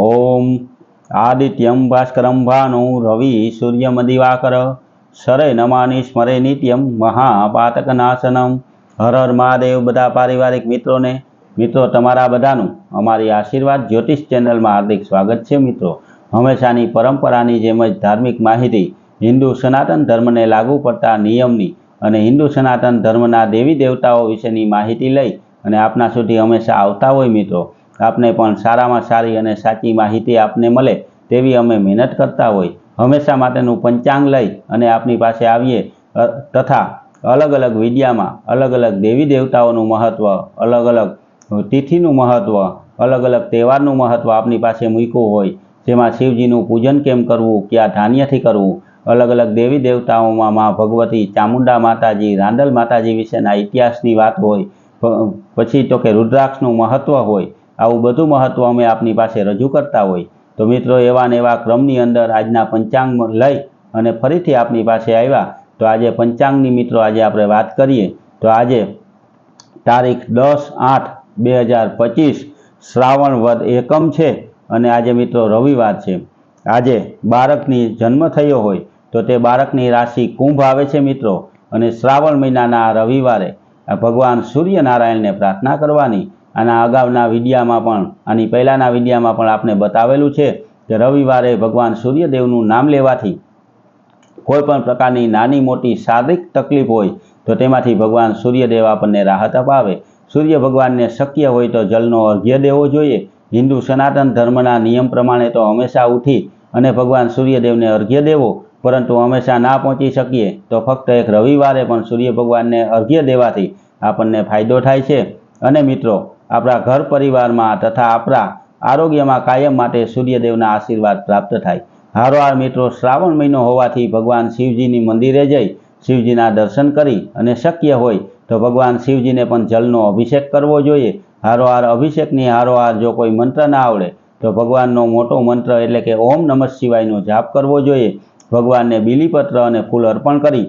ઓમ આદિત્યમ ભાસ્કરમ ભાનુ રવિ સૂર્યમદિવાકર સરે નમાની સ્મરે નિત્યમ મહાપાતકનાશનમ। હર હર મહાદેવ બધા પારિવારિક મિત્રોને, મિત્રો તમારા બધાનું અમારી આશીર્વાદ જ્યોતિષ ચેનલમાં હાર્દિક સ્વાગત છે મિત્રો। હંમેશાની પરંપરાની જેમ જ ધાર્મિક માહિતી હિન્દુ સનાતન ધર્મને લાગુ પડતા નિયમની અને હિન્દુ સનાતન ધર્મના દેવી દેવતાઓ વિશેની માહિતી લઈ અને આપના સુધી હંમેશા આવતા હોય મિત્રો। આપને પણ સારામાં સારી અને સાચી માહિતી આપને મળે તેવી અમે મહેનત કરતા હોય. હંમેશા માટેનું પંચાંગ લઈ અને આપની પાસે આવીએ તથા અલગ અલગ વિદ્યામાં અલગ અલગ દેવી દેવતાઓનું મહત્ત્વ અલગ અલગ તિથિનું મહત્ત્વ અલગ અલગ તહેવારનું મહત્ત્વ આપની પાસે મૂક્યું હોય. જેમાં શિવજીનું પૂજન કેમ કરવું, ક્યાં ધાન્યથી કરવું, અલગ અલગ દેવી દેવતાઓમાં મા ભગવતી ચામુંડા માતાજી રાંદલ માતાજી વિશેના ઇતિહાસની વાત હોય પછી તો કે રુદ્રાક્ષનું મહત્ત્વ હોય આવું બધું મહત્ત્વ અમે આપની પાસે રજૂ કરતા હોય. તો મિત્રો, એવા ને એવા ક્રમની અંદર આજના પંચાંગ લઈ અને ફરીથી આપની પાસે આવ્યા. તો આજે પંચાંગની મિત્રો, આજે આપણે વાત કરીએ. તો આજે તારીખ દસ આઠ બે હજાર પચીસ, શ્રાવણ વદ એકમ છે અને આજે મિત્રો રવિવાર છે. આજે બાળકની જન્મ થયો હોય તો તે બાળકની રાશિ કુંભ આવે છે મિત્રો. અને શ્રાવણ મહિનાના રવિવારે ભગવાન સૂર્યનારાયણને પ્રાર્થના કરવાની આના અગાઉના વિડીયામાં પણ આની પહેલાંના વિડીયામાં પણ આપણે બતાવેલું છે કે રવિવારે ભગવાન સૂર્યદેવનું નામ લેવાથી કોઈ પણ પ્રકારની નાની મોટી શારીરિક તકલીફ હોય, તો તેમાંથી ભગવાન સૂર્યદેવ આપણને રાહત અપાવે. સૂર્ય ભગવાનને શક્ય હોય તો જલનો અર્ઘ્ય દેવો જોઈએ. હિન્દુ સનાતન ધર્મના નિયમ પ્રમાણે તો હંમેશા ઉઠી અને ભગવાન સૂર્યદેવને અર્ઘ્ય દેવો, પરંતુ હંમેશા ના પહોંચી શકીએ, તો ફક્ત એક રવિવારે પણ સૂર્ય ભગવાનને અર્ઘ્ય દેવાથી આપણને ફાયદો થાય છે. અને મિત્રો આપણા ઘર પરિવારમાં તથા આપણા આરોગ્યમાં કાયમ માટે સૂર્યદેવના આશીર્વાદ પ્રાપ્ત થાય. હારોહાર મિત્રો, શ્રાવણ મહિનો હોવાથી ભગવાન શિવજીની મંદિરે જઈ શિવજીના દર્શન કરી અને શક્ય હોય તો ભગવાન શિવજીને પણ જલનો અભિષેક કરવો જોઈએ. હારોહાર અભિષેકની હારોહાર જો કોઈ મંત્ર ના આવડે, તો ભગવાનનો મોટો મંત્ર એટલે કે ઓમ નમઃ શિવાયનો જાપ કરવો જોઈએ. ભગવાનને બીલીપત્ર અને ફૂલ અર્પણ કરી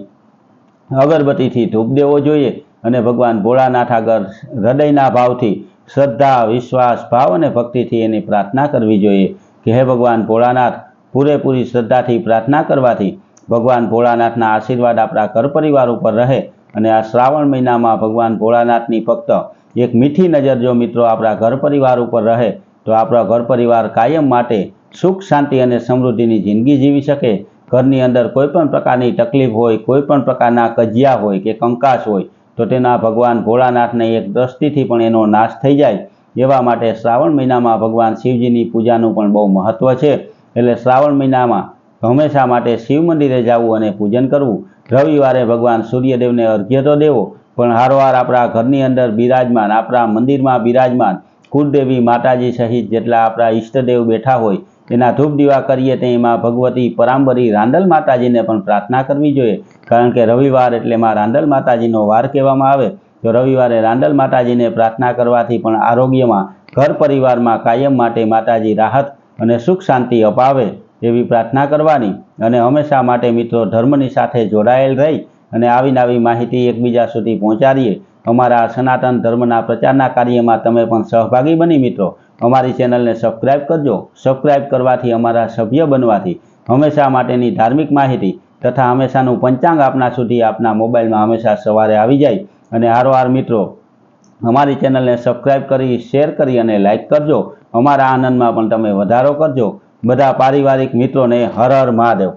અગરબત્તીથી ધૂપ દેવો જોઈએ અને ભગવાન ભોળાનાથ આગળ હૃદયના ભાવથી શ્રદ્ધા, વિશ્વાસ, ભાવ અને ભક્તિથી એની પ્રાર્થના કરવી જોઈએ કે હે ભગવાન ભોળાનાથ, પૂરેપૂરી શ્રદ્ધાથી પ્રાર્થના કરવાથી ભગવાન ભોળાનાથના આશીર્વાદ આપણા ઘર પરિવાર ઉપર રહે અને આ શ્રાવણ મહિનામાં ભગવાન ભોળાનાથની ફક્ત એક મીઠી નજર જો મિત્રો આપણા ઘર પરિવાર ઉપર રહે, તો આપણા ઘર પરિવાર કાયમ માટે સુખ, શાંતિ અને સમૃદ્ધિની જિંદગી જીવી શકે. ઘરની અંદર કોઈ પણ પ્રકારની તકલીફ હોય, કોઈ પણ પ્રકારના કજિયા હોય કે કંકાસ હોય તો તેના ભગવાન ભોળાનાથને એક દ્રષ્ટિથી પણ એનો નાશ થઈ જાય એવા માટે શ્રાવણ મહિનામાં ભગવાન શિવજીની પૂજાનું પણ બહુ મહત્ત્વ છે. એટલે શ્રાવણ મહિનામાં હંમેશા માટે શિવ મંદિરે જવું અને પૂજન કરવું. રવિવારે ભગવાન સૂર્યદેવને અર્ઘ્ય તો દેવો, પણ હારવાર આપણા ઘરની અંદર બિરાજમાન, આપણા મંદિરમાં બિરાજમાન કુળદેવી માતાજી સહિત જેટલા આપણા ઈષ્ટદેવ બેઠા હોય એના ધૂપ દીવા કરીએ તે એમાં ભગવતી પરાંબરી રાંદલ માતાજીને પણ પ્રાર્થના કરવી જોઈએ. કારણ કે રવિવાર એટલે માં રાંદલ માતાજીનો વાર કહેવામાં આવે. તો રવિવારે રાંદલ માતાજીને પ્રાર્થના કરવાથી પણ આરોગ્યમાં, ઘર પરિવારમાં કાયમ માટે માતાજી રાહત અને સુખ શાંતિ અપાવે એવી પ્રાર્થના કરવાની. અને હંમેશા માટે મિત્રો ધર્મની સાથે જોડાયેલ રહી અને આવી માહિતી એકબીજા સુધી પહોંચાડીએ. અમારા સનાતન ધર્મના પ્રચારના કાર્યમાં તમે પણ સહભાગી બની મિત્રો. અમારી ચેનલને સબસ્ક્રાઇબ કરજો. સબસ્ક્રાઇબ કરવાથી અમારા સભ્ય બનવાથી હંમેશા માટેની ધાર્મિક માહિતી તથા હંમેશાનું પંચાંગ આપના સુધી આપના મોબાઈલમાં હંમેશા સવારે આવી જાય. અને હારોહાર મિત્રો, અમારી ચેનલને સબસ્ક્રાઇબ કરી, શેર કરી અને લાઇક કરજો. અમારા આનંદમાં પણ તમે વધારો કરજો. બધા પારિવારિક મિત્રોને હર હર મહાદેવ.